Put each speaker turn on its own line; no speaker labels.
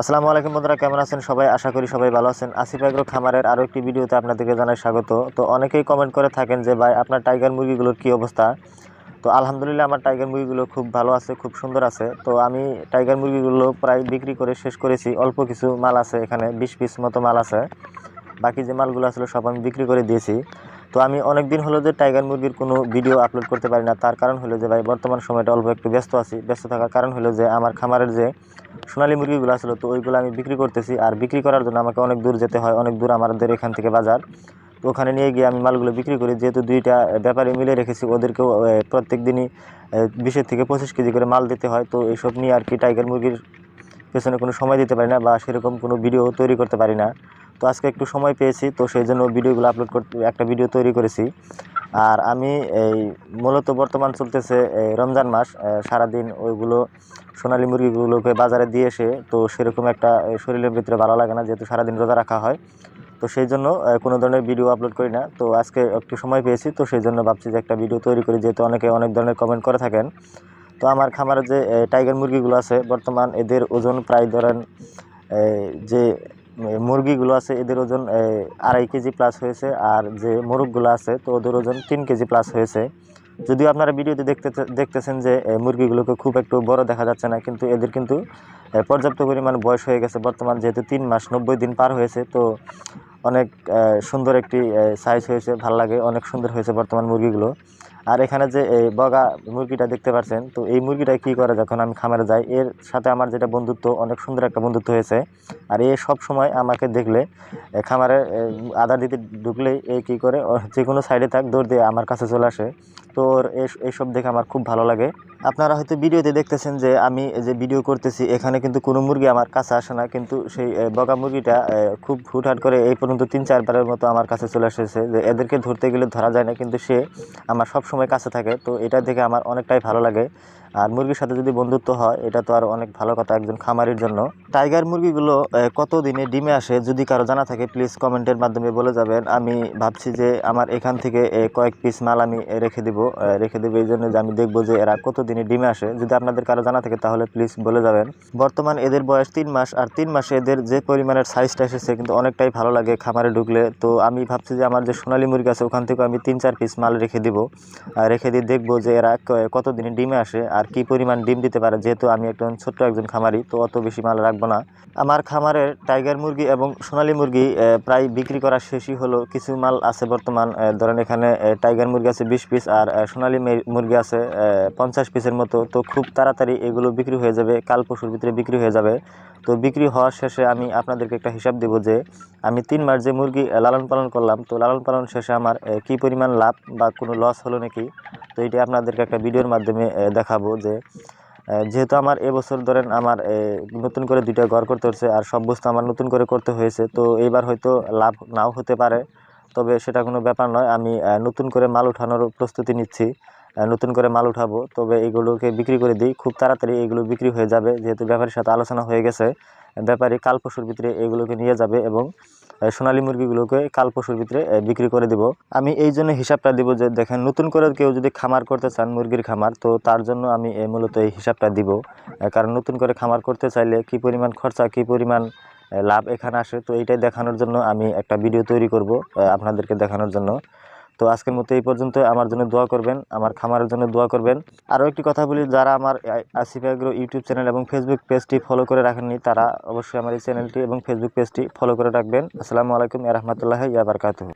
আসসালামু আলাইকুম বন্ধুরা, কেমন আছেন সবাই? আশা করি সবাই ভালো আছেন। আসিফ এগ্রো খামারের আরও একটি ভিডিওতে আপনাদেরকে জানাই স্বাগত। তো অনেকেই কমেন্ট করে থাকেন যে, ভাই, আপনার টাইগার মুরগিগুলোর কী অবস্থা? তো আলহামদুলিল্লাহ আমার টাইগার মুরগিগুলো খুব ভালো আছে, খুব সুন্দর আছে। তো আমি টাইগার মুরগিগুলো প্রায় বিক্রি করে শেষ করেছি। অল্প কিছু মাল আছে এখানে, বিশ পিস মতো মাল আছে। বাকি যে মালগুলো আসলে সব আমি বিক্রি করে দিয়েছি। তো আমি অনেক দিন হলো যে টাইগার মুরগির কোনো ভিডিও আপলোড করতে পারি না। তার কারণ হলো যে ভাই, বর্তমান সময়টা অল্প একটু ব্যস্ত আছি। ব্যস্ত থাকার কারণ হলো যে আমার খামারের যে সোনালী মুরগিগুলো আসলো তো ওইগুলো আমি বিক্রি করতেছি। আর বিক্রি করার জন্য আমাকে অনেক দূর যেতে হয়, অনেক দূর আমাদের এখান থেকে বাজার। তো ওখানে নিয়ে গিয়ে আমি মালগুলো বিক্রি করি। যেহেতু দুইটা ব্যাপারে মিলে রেখেছি, ওদেরকেও প্রত্যেক দিনই বিশের থেকে পঁচিশ কেজি করে মাল দিতে হয়। তো এইসব নিয়ে আর কি টাইগার মুরগির পেছনে কোনো সময় দিতে পারি না বা সেরকম কোনো ভিডিও তৈরি করতে পারি না। তো আজকে একটু সময় পেয়েছি, তো সেই জন্য ভিডিওগুলো আপলোড করতে একটা ভিডিও তৈরি করেছি। আর আমি এই মূলত বর্তমান চলতেছে এই রমজান মাস সারাদিন ওইগুলো সোনালী মুরগিগুলোকে বাজারে দিয়ে এসে তো সেরকম একটা শরীরের ভিতরে ভালো লাগে না, যেহেতু সারাদিন রোজা রাখা হয়। তো সেই জন্য কোনো ধরনের ভিডিও আপলোড করি না। তো আজকে একটু সময় পেয়েছি, তো সেই জন্য ভাবছি যে একটা ভিডিও তৈরি করি, যেহেতু অনেকে অনেক ধরনের কমেন্ট করে থাকেন। তো আমার খামারে যে টাইগার মুরগিগুলো আছে, বর্তমান এদের ওজন প্রায় ধরেন যে মুরগিগুলো আছে, এদের ওজন আড়াই কেজি প্লাস হয়েছে, আর যে মোরগগুলো আছে, তো ওদের ওজন তিন কেজি প্লাস হয়েছে। যদিও আপনারা ভিডিওতে দেখতে, দেখতেছেন যে মুরগিগুলোকে খুব একটু বড় দেখা যাচ্ছে না, কিন্তু এদের কিন্তু পর্যাপ্ত পরিমাণ বয়স হয়ে গেছে। বর্তমান যেহেতু তিন মাস, নব্বই দিন পার হয়েছে, তো অনেক সুন্দর একটি সাইজ হয়েছে, ভালো লাগে, অনেক সুন্দর হয়েছে বর্তমান মুরগিগুলো। আর এখানে যে এই বগা মুরগিটা দেখতে পাচ্ছেন তো এই মুরগিটা কি করে যখন আমি খামারে যাই, এর সাথে আমার যেটা বন্ধুত্ব, অনেক সুন্দর একটা বন্ধুত্ব হয়েছে। আর এ সব সময় আমাকে দেখলে খামারে আদা দিতে ঢুকলেই এ কি করে যে কোনো সাইডে থাক, দৌড় দিয়ে আমার কাছে চলে আসে। তো ওর এই- এইসব দেখে আমার খুব ভালো লাগে। আপনারা হয়তো ভিডিওতে দেখতেছেন যে আমি যে ভিডিও করতেছি, এখানে কিন্তু কোনো মুরগি আমার কাছে আসে না, কিন্তু সেই বগা মুরগিটা খুব হুটহাট করে এই পর্যন্ত তিন, চারবারের মতো আমার কাছে চলে এসেছে যে এদেরকে ধরতে গেলে ধরা যায় না, কিন্তু সে আমার সব সময় কাছে থাকে। তো এটা দেখে আমার অনেকটাই ভালো লাগে। আর মুরগির সাথে যদি বন্ধুত্ব হয় এটা তো আর অনেক ভালো কথা একজন খামারির জন্য। টাইগার মুরগিগুলো আহ, কত দিনে ডিমে আসে যদি কারও জানা থাকে প্লিজ কমেন্টের মাধ্যমে বলে যাবেন। আমি ভাবছি যে আমার এখান থেকে কয়েক পিস মাল আমি রেখে দিব রেখে দেবো এই জন্য যে আমি দেখব যে এরা কত দিনে ডিমে আসে। যদি আপনাদের কারও জানা থাকে তাহলে প্লিজ বলে যাবেন। বর্তমান এদের বয়স তিন মাস আর তিন মাসে এদের যে পরিমাণের সাইজটা এসেছে কিন্তু অনেকটাই ভালো লাগে খামারে ঢুকলে। তো আমি ভাবছি যে আমার যে সোনালী মুরগি আছে ওখান থেকে আমি তিন চার পিস মাল রেখে দিব। রেখে দিয়ে দেখব যে এরা ক- কত দিনে ডিমে আসে। আর কি পরিমাণ ডিম দিতে পারে, যেহেতু আমি একজন ছোট্ট একজন খামারি, তো অত বেশি মাল রাখব না। আমার খামারের টাইগার মুরগি এবং সোনালী মুরগি প্রায় বিক্রি করা শেষই হলো। কিছু মাল আছে বর্তমান ধরেন এখানে টাইগার মুরগি আছে বিশ পিস আর সোনালী মুরগি আছে পঞ্চাশ পিসের মতো। তো খুব তাড়াতাড়ি এগুলো বিক্রি হয়ে যাবে, কাল পশুর ভিতরে বিক্রি হয়ে যাবে। তো বিক্রি হওয়ার শেষে আমি আপনাদেরকে একটা হিসাব দেবো যে আমি তিন মাস যে মুরগি লালন পালন করলাম, তো লালন পালন শেষে আমার কি পরিমাণ লাভ বা কোনো লস হলো নাকি? তো এটা আপনাদেরকে একটা ভিডিওর মাধ্যমে দেখাবো যে যেহেতু আমার এবছর ধরেন আমার নতুন করে দুইটা ঘর করতে হচ্ছে আর সব বস্তু আমার নতুন করে করতে হয়েছে, তো এইবার হয়তো লাভ নাও হতে পারে। তবে সেটা কোনো ব্যাপার নয়, আমি নতুন করে মাল উঠানোর প্রস্তুতি নিচ্ছি। নতুন করে মাল উঠাবো, তবে এগুলোকে বিক্রি করে দিই। খুব তাড়াতাড়ি এগুলো বিক্রি হয়ে যাবে, যেহেতু ব্যাপারীর সাথে আলোচনা হয়ে গেছে, ব্যাপারী কাল পশুর ভিতরে এগুলোকে নিয়ে যাবে এবং সোনালী মুরগিগুলোকে কাল পশুর ভিতরে বিক্রি করে দিব। আমি এই জন্য হিসাবটা দিব যে, দেখেন, নতুন করে কেউ যদি খামার করতে চান মুরগির খামার, তো তার জন্য আমি এই মূলত এই হিসাবটা দিব। কারণ নতুন করে খামার করতে চাইলে কি পরিমাণ খরচা, কি পরিমাণ লাভ এখানে আসে, তো এইটাই দেখানোর জন্য আমি একটা ভিডিও তৈরি করব আপনাদেরকে দেখানোর জন্য। তো আজকের মতো এই পর্যন্ত আমার জন্য দোয়া করবেন, আমার খামারের জন্য দোয়া করবেন। আরও একটি কথা বলি, যারা আমার আসিফ আগ্রহ ইউটিউব চ্যানেল এবং ফেসবুক পেজটি ফলো করে রাখেননি, তারা অবশ্যই আমার এই চ্যানেলটি এবং ফেসবুক পেজটি ফলো করে রাখবেন। আসসালামু আলাইকুম রহমতুল্লাহ ইয়াবারকাতুহ